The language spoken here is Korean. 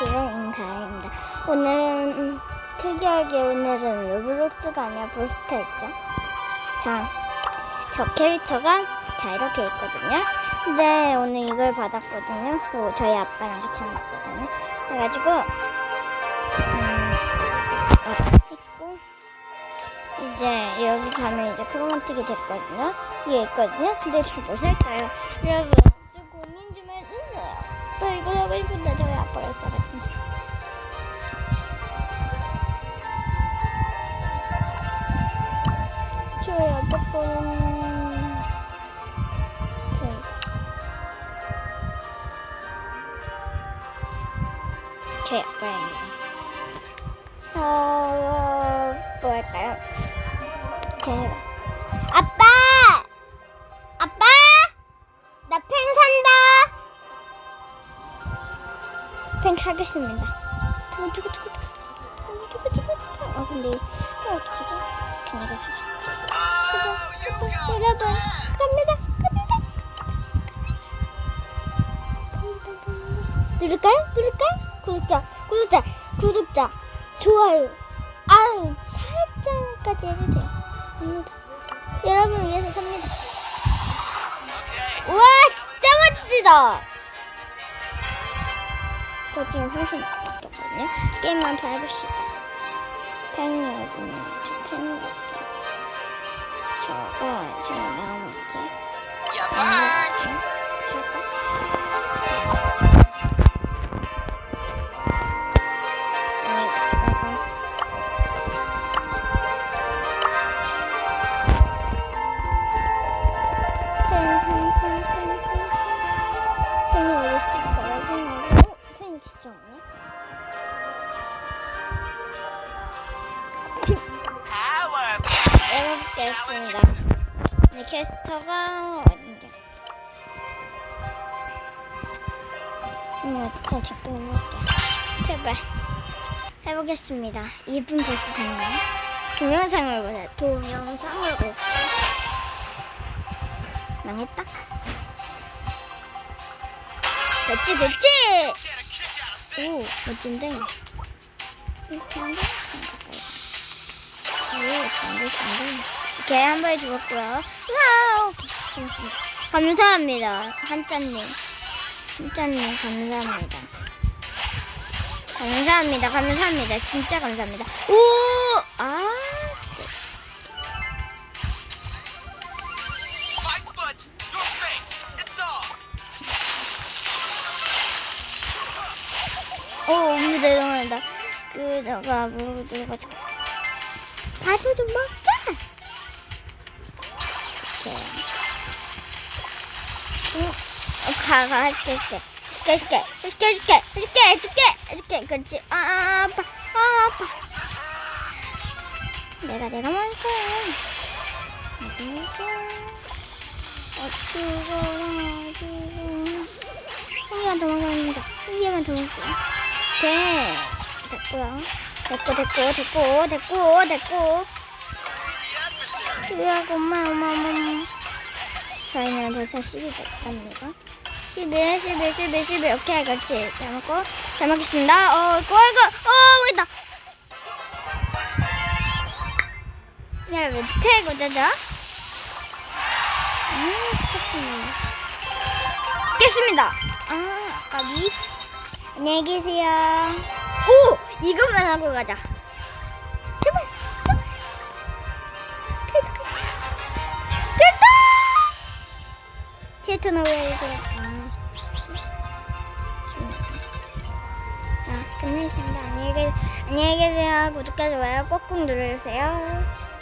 인기가 인가입니다. 오늘은 음, 특이하게 오늘은 로블록스가 아니라 브루스타였죠. 자, 저 캐릭터가 다 이렇게 있거든요. 근데 오늘 이걸 받았거든요. 그리고 저희 아빠랑 같이 나왔거든요. 그래가지고 음, 어, 했고 이제 여기 가면 이제 크로마틱이 됐거든요. 이게 있거든요. 근데 잘 못 살까요? 여러분, 좀 고민 좀 해주세요. 또 이거 하고 싶은데 저희 什么呀？怎么？ 탱크 하겠습니다. 아 근데 어, 어떡하지? 그녀가 사자. 그녀도 갑니다. 갑니다. 갑니다. 누를까요? 누를까요? 구독자, 구독자, 구독자, 좋아요, 알림, 살짝까지 해주세요. 갑니다. 여러분 위해서 삽니다. 우와 진짜 멋지다. 저 지금 30 남았거든요. 게임만 더 해봅시다. 펜이 어딨냐? 저 펜을 볼게요. 저거 지금 나오는 게. 야, 파트! 살까? 여러분께 있습니다. 네, 캐스터가 어딘지. 음, 어쨌든 자꾸 해볼게요. 제발. 해보겠습니다. 2분 벌써 됐나요? 동영상을 보세요. 동영상을 보세요. 망했다? 그렇지, 그렇지! 오, 멋진데? 이렇게 한데? 오, 좋은데, 좋은데. 이렇게 한 번에 죽었고요. 우와, 오케이. 고맙습니다. 감사합니다. 한자님. 한자님, 감사합니다. 감사합니다. 감사합니다. 진짜 감사합니다. 오! 아, 진짜. 너무 죄송합니다. 그, 너가 모르고 죽어가지고. 바도 좀 먹자! 어, 가, 가, 해줄게, 해줄게. 해줄게, 해줄게. 해줄게, 해줄게. 해줄게, 해줄게. 해줄게. 그렇지. 아, 아, 아파. 아, 아파. 내가, 내가 먹을 거야. 내가 먹을 거야. 어, 죽어라, 죽어. 한 개만 더 먹습니다. 한 개만 더 먹을게요. 됐고요. 됐고, 됐고, 됐고, 됐고, 됐고. 으아, 엄마, 엄마, 엄마, 엄마. 저희는 벌써 10이 됐답니다. 11, 11, 11, 11. 오케이, 그렇지. 잘 먹고. 잘 먹겠습니다. 어, 이거, 어, 여기다. 여러분, 최고죠? 음, 스토킹. 깼습니다. 아, 까비. 안녕히 계세요. 오! 이것만 하고 가자. 제발, 제발. 그래도, 그래도. 왜 이제. 아, 자, 끝내겠습니다. 안녕히 계세요. 구독과 좋아요 꼭꼭 눌러주세요.